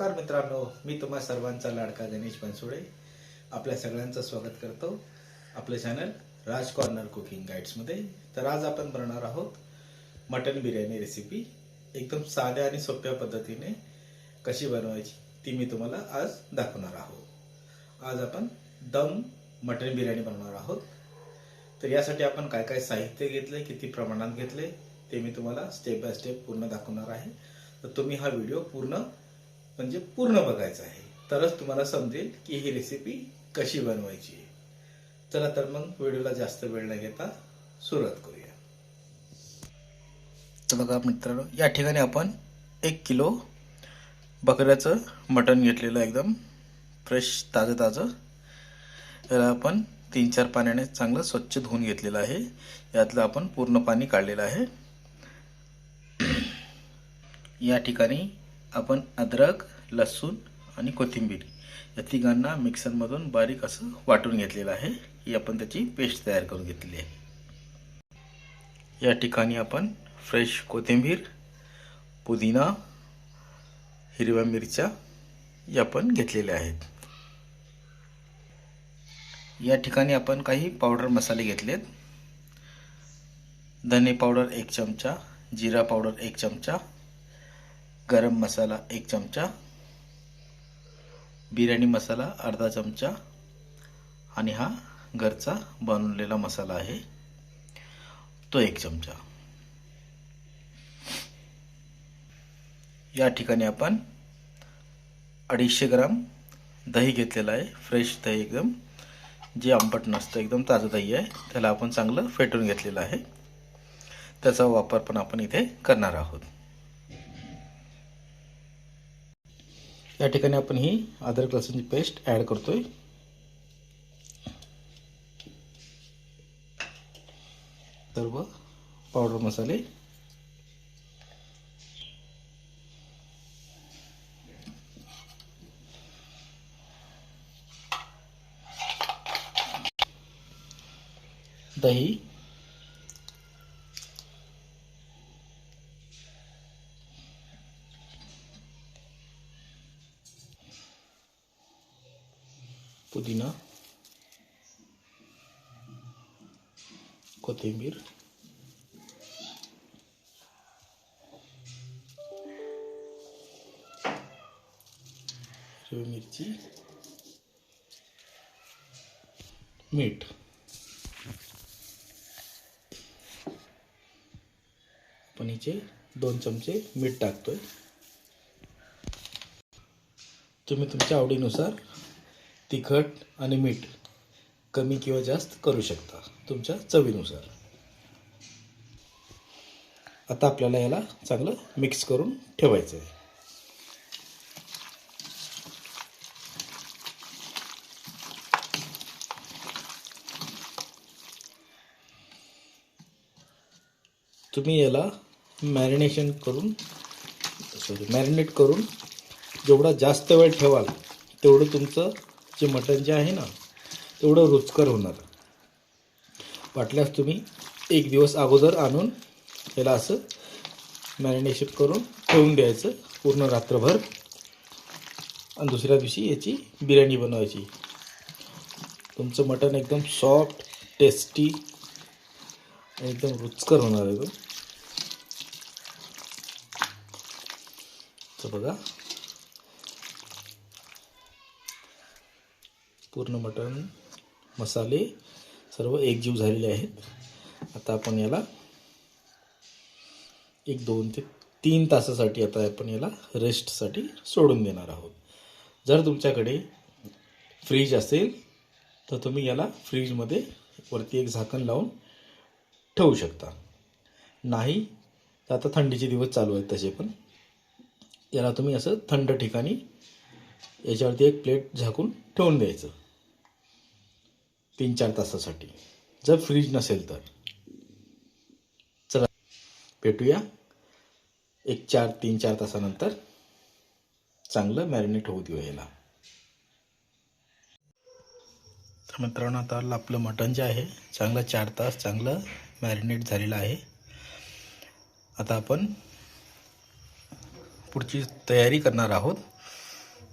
नमस्कार मित्रांनो मी तुम्हा सर्वांचा लाडका गणेश बनसोडे. आपल्या सगळ्यांचं स्वागत करतो आपलं चॅनल राज कॉर्नर कुकिंग गाईड्समध्ये तर आज आपण बनवणार आहोत मटन बिर्याणी रेसिपी एकदम साध्या आणि सोप्या पद्धतीने कशी बनवायची ती मी तुम्हाला आज दाखवणार आहोत. आज आपण दम मटन बिर्याणी बनवणार आहोत. तर यासाठी आपण काय काय साहित्य घेतले किती प्रमाणात घेतले ते मी तुम्हाला स्टेप बाय स्टेप पूर्ण दाखवणार आहे. तर तुम्ही हा व्हिडिओ पूर्ण म्हणजे पूर्ण बघायचं आहे. तरच तुम्हाला समजेल की ही रेसिपी कशी बनवायची आहे. चला तर मग व्हिडिओला जास्त वेळ न घेता सुरुवात करूया. तर बघा मित्रांनो या ठिकाणी आपण एक किलो बकऱ्याचं मटण घेतलेलं एकदम फ्रेश ताजं ताजं. याला आपण तीन चार पाण्याने चांगलं स्वच्छ धुवून घेतलेलं आहे. यातलं आपण पूर्ण पाणी काढलेलं आहे. या ठिकाणी आपण अद्रक लसूण आणि कोथिंबीर या तिघांना मिक्सरमधून बारीक असं वाटून घेतलेलं आहे. ही आपण त्याची पेस्ट तयार करून घेतलेली आहे. या ठिकाणी आपण फ्रेश कोथिंबीर पुदिना हिरव्या मिरच्या या पण घेतलेल्या आहेत. या ठिकाणी आपण काही पावडर मसाले घेतलेत. धने पावडर एक चमचा जिरा पावडर एक चमचा गरम मसाला एक चमचा बिर्याणी मसाला अर्धा चमचा आणि हा घरचा बनवलेला मसाला आहे तो एक चमचा. या ठिकाणी आपण अडीचशे ग्राम दही घेतलेलं आहे फ्रेश दही एकदम. जे आंबट नसतं एकदम ताजं दही आहे त्याला आपण चांगलं फेटून घेतलेलं आहे. त्याचा वापर पण आपण इथे करणार आहोत. या ठिकाणी आपण ही अद्रक लसूणची पेस्ट ॲड करतोय. सर्व पावडर मसाले. दही. कोथिंबीर हिरवी मिरची मीठ आपण हिचे दोन चमचे मीठ टाकतोय. तुम्ही तुमच्या आवडीनुसार तिखट आणि मीठ कमी किंवा जास्त करू शकता तुमच्या चवीनुसार. आता आपल्याला याला चांगलं मिक्स करून ठेवायचं आहे. तुम्ही याला मॅरिनेशन करून सॉरी मॅरिनेट करून जेवढा जास्त वेळ ठेवाल तेवढं तुमचं जे मटण जे आहे ना तेवढं रुचकर होणार. वाटल्यास तुम्ही एक दिवस अगोदर आणून याला असं मॅरिनेशन करून ठेवून द्यायचं पूर्ण रात्रभर. आणि दुसऱ्या दिवशी याची बिर्याणी बनवायची. तुमचं मटण एकदम सॉफ्ट टेस्टी एकदम रुचकर होणार आहे तो बघा. पूर्ण मटण मसाले सर्व एकजीव झालेले आहेत. आता आपण याला एक दोन ते तीन तासासाठी आता आपण याला रेस्टसाठी सोडून देणार आहोत. जर तुमच्याकडे फ्रीज असेल तर तुम्ही याला फ्रीजमध्ये वरती एक झाकण लावून ठेवू शकता. नाही तर आता थंडीचे दिवस चालू आहेत तसे पण. याला तुम्ही असं थंड ठिकाणी याच्यावरती एक प्लेट झाकून ठेवून द्यायचं. तीन चार तासासाठी. जर फ्रीज नसेल तर. चला भेटूया. एक चार तीन चार तासानंतर चांगलं मॅरिनेट होऊ देऊ याला. तर मित्रांनो आता आपलं मटण जे आहे चांगलं चार तास चांगलं मॅरिनेट झालेलं आहे. आता आपण पुढची तयारी करणार आहोत.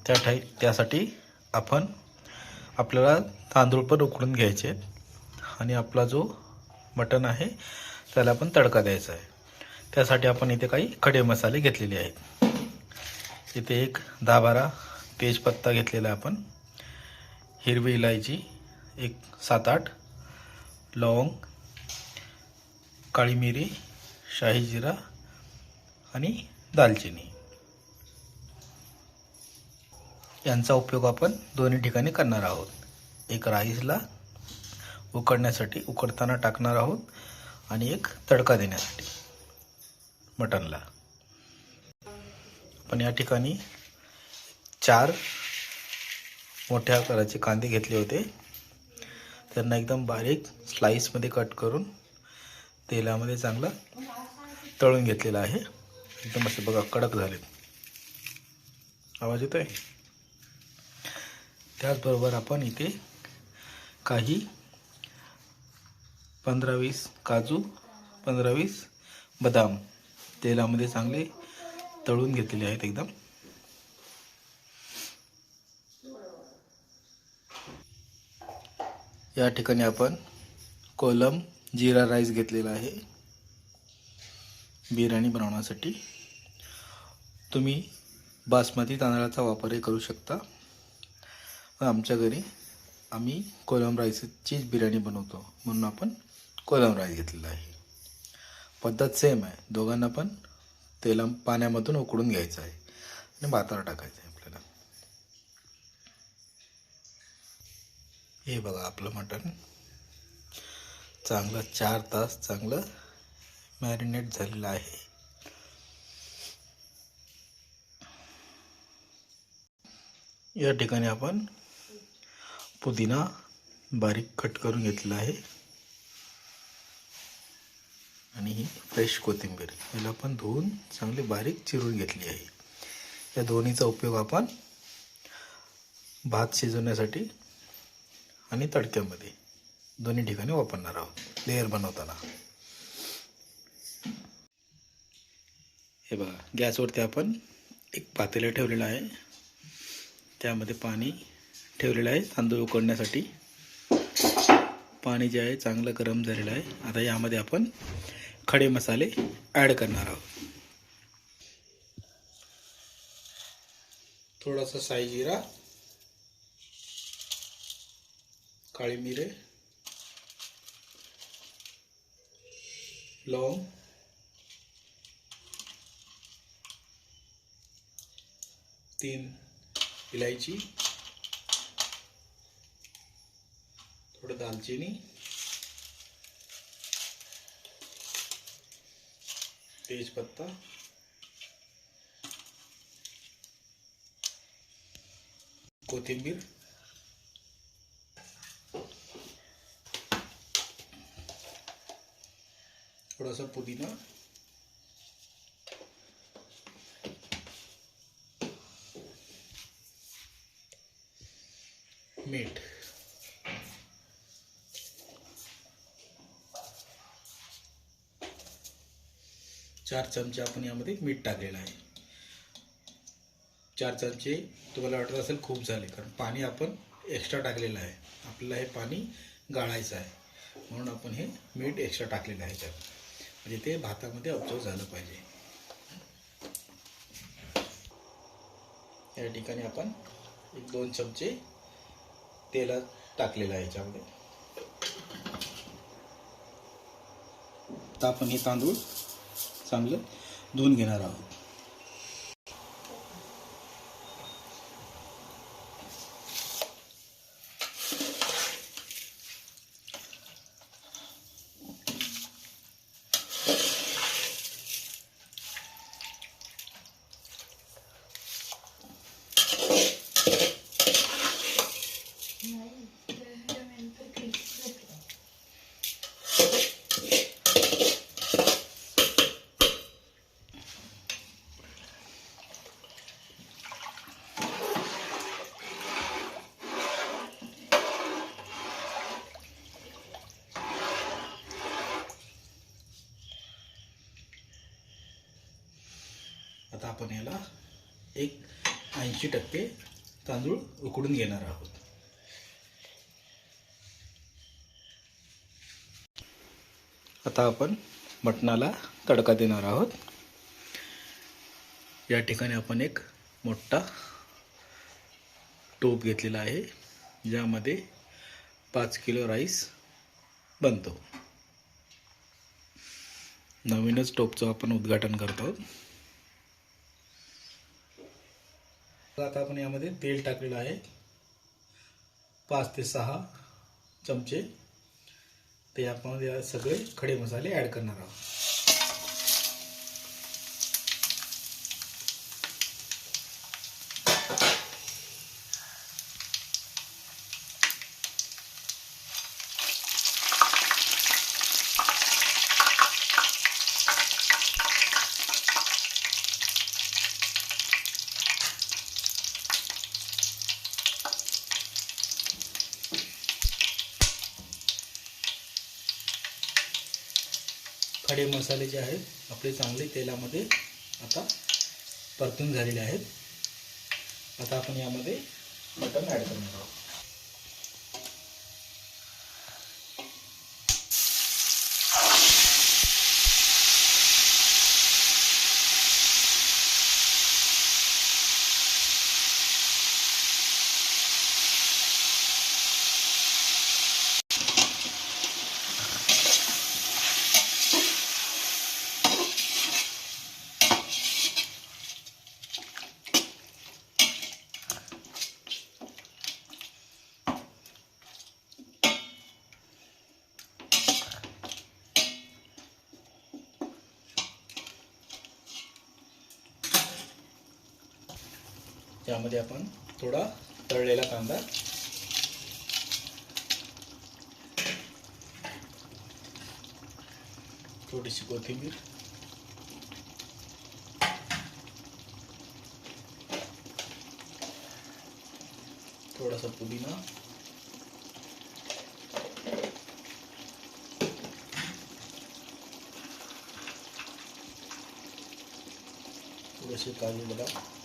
त्या ठाई त्यासाठी आपण आपल्याला तांदूळ पण उकडून घ्यायचे आहेत. आणि आपला जो मटण आहे त्याला आपण तडका द्यायचा आहे. त्यासाठी आपण इथे काही खडे मसाले घेतलेले आहेत. इथे एक दहा बारा तेजपत्ता घेतलेला आपण. हिरवी इलायची एक सात आठ लवंग काळी मिरी शाही जिरा आणि दालचिनी. यांचा उपयोग आपण दोन्ही ठिकाणी करणार आहोत. एक राईसला उकडण्यासाठी उकडताना टाकणार आहोत आणि एक तडका देण्यासाठी. मटनला. आपण या ठिकाणी चार मोठ्या आकाराचे कांदे घेतले होते. त्यांना एकदम बारीक स्लाईसमध्ये कट करून तेलामध्ये चांगला तळून घेतलेला आहे. एकदम असे बघा कडक झालेत. आवाज येतोय? त्याचबरोबर आपण इथे काही पंधरा वीस काजू पंधरा वीस बदाम तेलामध्ये चांगले तळून घेतलेले आहेत एकदम. या ठिकाणी आपण कोलम जिरा राईस घेतलेला आहे. बिर्याणी बनवण्यासाठी. तुम्ही बासमती तांदळाचा वापरही करू शकता. आमच्या घरी आम्ही कोलम राईसचीच बिर्याणी बनवतो. म्हणून आपण कोलम राईस घेतलेला आहे. पद्धत सेम आहे. दोघांना पण तेला पाण्यामधून उकडून घ्यायचं आहे. आणि भातावर टाकायचं आहे आपल्याला. हे बघा आपलं मटण. चांगलं चार तास चांगलं मॅरिनेट झालेलं आहे. या ठिकाणी आपण पुदिना बारीक कट करून घेतलेला आहे. आणि ही फ्रेश कोथिंबीर याला आपण धुवून चांगली बारीक चिरून घेतली आहे. या दोन्हीचा उपयोग आपण भात शिजवण्यासाठी आणि तडक्यामध्ये दोन्ही ठिकाणी वापरणार आहोत. लेअर बनवताना. हे बघा गॅसवरती आपण एक पातेलं ठेवलेलं आहे. त्यामध्ये पाणी ठेवलेलं आहे. तांदूळ उकडण्यासाठी पाणी जे आहे चांगलं गरम झालेलं आहे. आता यामध्ये आपण खडे मसाले ॲड करणार आहोत. थोडासा साई जिरा काळी मिरे लवंग तीन इलायची थोडं दालचिनी तेजपत्ता कोथिंबीर. थोडासा पुदिना मीठ चार चमचे आपण यामध्ये मीठ टाकलेलं आहे. चार चमचे तुम्हाला वाटत असेल खूप झाले कारण पाणी आपण एक्स्ट्रा टाकलेलं आहे. आपल्याला हे पाणी गाळायचं आहे. म्हणून आपण हे मीठ एक्स्ट्रा टाकलेलं आहे त्यात. म्हणजे ते भातामध्ये ऑब्झर्व झालं पाहिजे. या ठिकाणी आपण एक दोन चमचे तेला टाकलेलं आहे याच्यामध्ये. तर आपण हे तांदूळ चांगलं धुवून घेणार आहोत आता आपण याला एक ऐंशी टक्के तांदूळ उकडून घेणार आहोत. आता आपण मटणाला तडका देणार आहोत. या ठिकाणी आपण एक मोठा टोप घेतलेला आहे ज्यामध्ये पाच किलो राईस बनतो. नवीनच टोपचं आपण उद्घाटन करतो आहोत आता आपण यामध्ये तेल टाकलेलं आहे. पाच ते सहा चमचे. ते आपण सगळे खडे मसाले ॲड करणार आहोत. खडे मसाले जे आहेत आपले चांगले तेलामध्ये आता परतून झालेले आहेत. आता आपण यामध्ये मटण ॲड करणार आहोत. त्यामध्ये आपण थोडा तळलेला कांदा. थोडीशी कोथिंबीर. थोडासा पुदिना. थोडेसे काजू बदाम.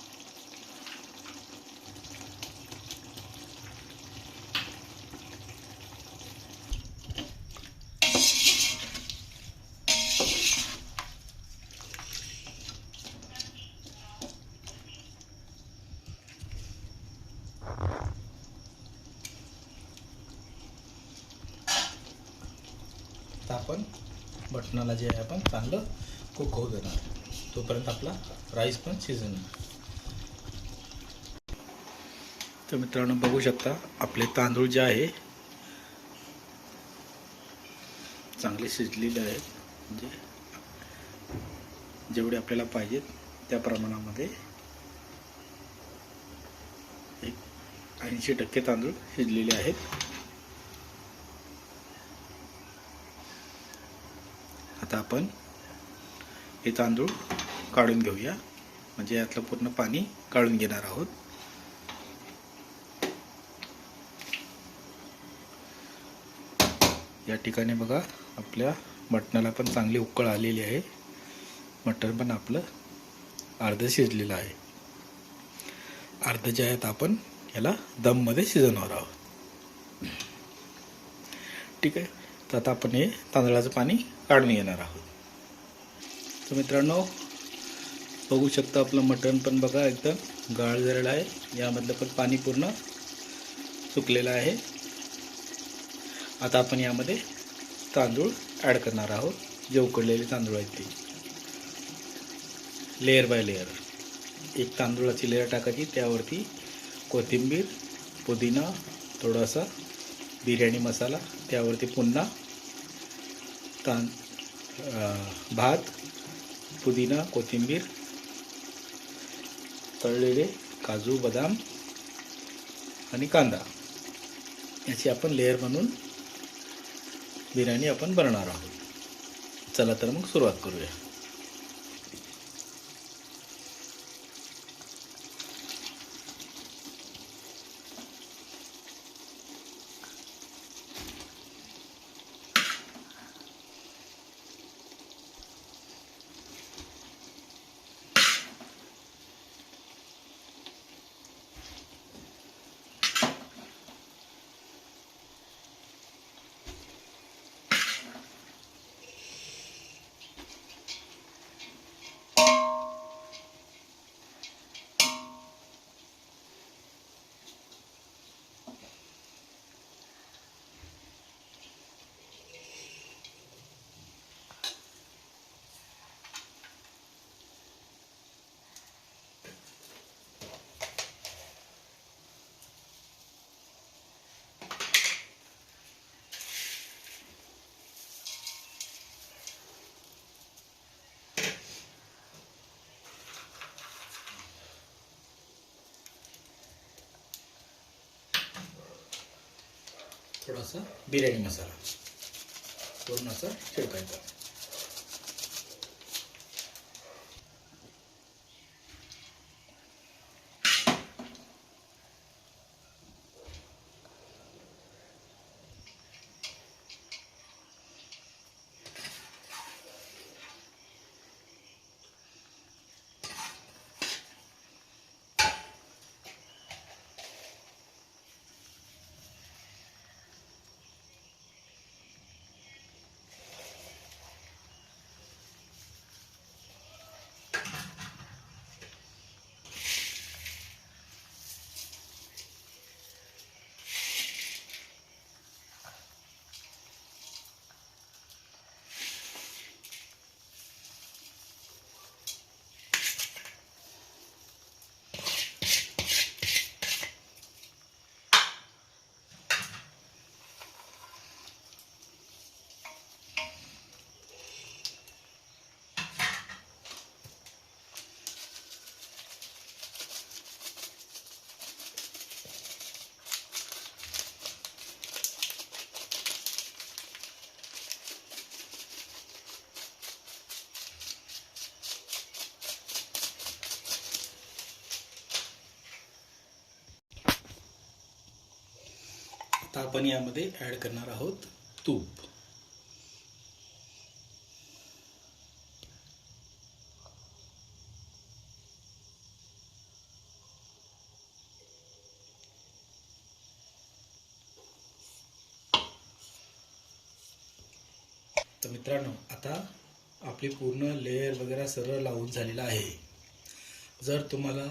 मटणाला जे आहे आपण चांगलं कुक होऊ देणार. तोपर्यंत आपला राईस पण शिजणार. तर मित्रांनो बघू शकता आपले तांदूळ जे आहे चांगले शिजलेले आहेत. म्हणजे जेवढे आपल्याला पाहिजेत त्या प्रमाणामध्ये एक ऐंशी टक्के तांदूळ शिजलेले आहेत. आता आपण हे तांदूळ काढून घेऊया. म्हणजे यातलं पूर्ण पाणी काढून घेणार आहोत. या ठिकाणी बघा आपल्या मटणाला पण चांगली उकळ आलेली आहे. मटण पण आपलं अर्ध शिजलेलं आहे. अर्ध जे आहेत आपण याला दममध्ये शिजवणार आहोत. ठीक आहे. तर आता आपण हे तांदळाचं पाणी काढून घेणार आहोत. तर मित्रांनो बघू शकता आपलं मटण पण बघा एकदम गाळ झालेलं आहे. यामधलं पण पाणी पूर्ण सुकलेलं आहे. आता आपण यामध्ये तांदूळ ॲड करणार आहोत. जे उकडलेले तांदूळ आहेत ते. लेअर बाय लेअर एक तांदूळाची लेअर टाकायची. त्यावरती कोथिंबीर पुदिना थोडासा बिर्याणी मसाला त्यावरती पुन्हा तां भात पुदिना कोथिंबीर तळलेले काजू बदाम आणि कांदा. याची आपण लेअर बनवून बिर्याणी आपण बनवणार आहोत. चला तर मग सुरुवात करूया. थोडासा बिर्याणी मसाला. पूर्ण असा शिरकायचा. आपण यामध्ये ॲड करणार आहोत तूप. तर मित्रांनो आता आपली पूर्ण लेअर वगैरे सरळ लावून झालेला आहे. जर तुम्हाला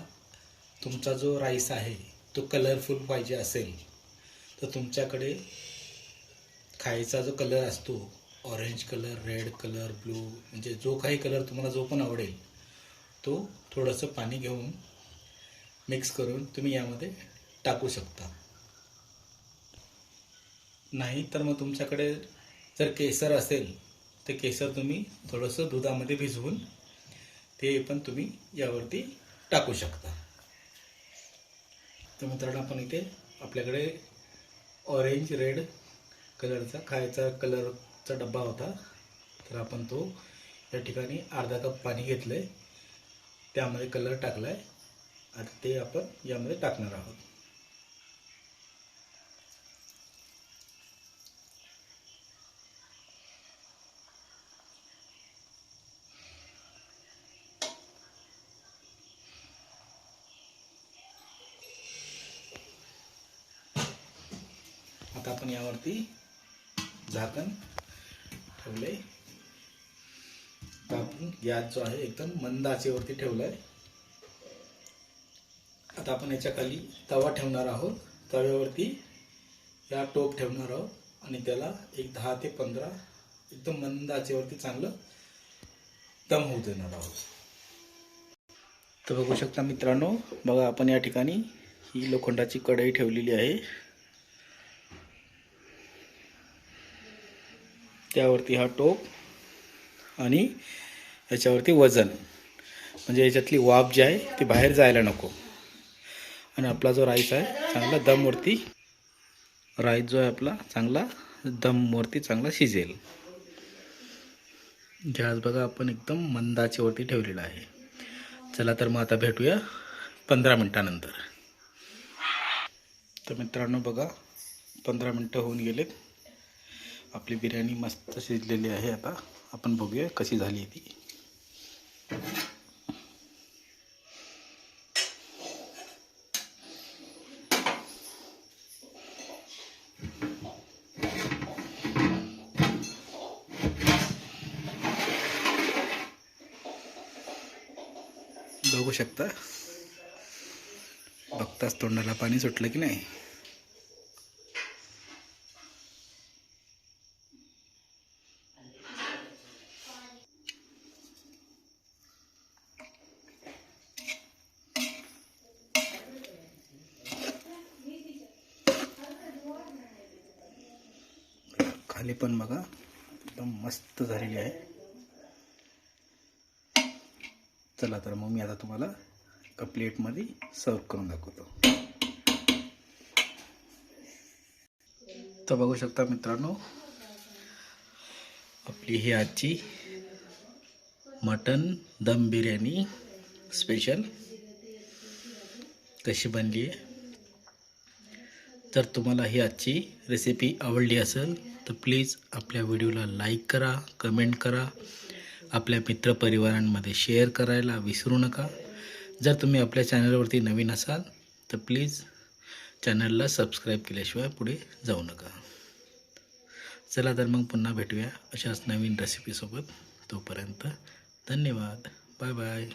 तुमचा जो राईस आहे तो कलरफुल पाहिजे असेल तर तुमच्याकडे खायचा जो कलर असतो orange colour red colour blue म्हणजे जो काही कलर तुम्हाला जो पण आवडेल तो थोडंसं पाणी घेऊन मिक्स करून तुम्ही यामध्ये टाकू शकता. नाही तर मग तुमच्याकडे जर केसर असेल तर केसर तुम्ही थोडंसं दुधामध्ये भिजवून ते पण तुम्ही यावरती टाकू शकता. तर मित्रांनो आपण इथे आपल्याकडे ऑरेंज रेड कलरचा खायचा कलरचा डब्बा होता. तर आपण तो या ठिकाणी अर्धा कप पाणी घेतलं आहे त्यामध्ये कलर टाकला आहे आता ते आपण यामध्ये टाकणार आहोत. आता आपण यावरती झाकण ठेवले आपण गॅस जो आहे एकदम मंद आचेवरती ठेवलाय. आता आपण याच्या खाली तवा ठेवणार आहोत. तव्यावरती या टोप ठेवणार आहोत आणि त्याला एक दहा ते पंधरा एकदम मंद आचेवरती चांगलं दम होऊ देणार आहोत. तर बघू शकता मित्रांनो बघा आपण या ठिकाणी ही लोखंडाची कढई ठेवलेली आहे. त्यावरती हा टोप आणि याच्यावरती वजन. म्हणजे याच्यातली वाफ जी आहे ती बाहेर जायला नको. आणि आपला जो राईस आहे चांगला दमवरती राईस जो आहे आपला चांगला दमवरती चांगला शिजेल. गॅस बघा आपण एकदम मंदाच्यावरती ठेवलेला आहे. चला तर मग आता भेटूया पंधरा मिनटानंतर. तर मित्रांनो बघा पंधरा मिनटं होऊन गेलेत. आपली बिर्याणी मस्त शिजलेली आहे आता. आपण बघूया कशी झाली ती. बघू शकता. बघताच तोंडाला पाणी सुटलं की नाही खाली पण बघा एकदम मस्त झालेली आहे. चला तर मग मी आता तुम्हाला एका प्लेटमध्ये सर्व करून दाखवतो. तर बघू शकता मित्रांनो आपली ही आजची मटन दम बिर्याणी स्पेशल कशी बनली आहे. तर तुम्हाला ही आजची रेसिपी आवडली असेल तर प्लीज आपल्या व्हिडिओला लाईक करा कमेंट करा. आपल्या मित्रपरिवारांमध्ये शेअर करायला विसरू नका. जर तुम्ही आपल्या चॅनलवरती नवीन असाल तर प्लीज चॅनलला सबस्क्राईब केल्याशिवाय पुढे जाऊ नका. चला तर मग पुन्हा भेटूया अशाच नवीन रेसिपीसोबत तोपर्यंत धन्यवाद. Bye bye.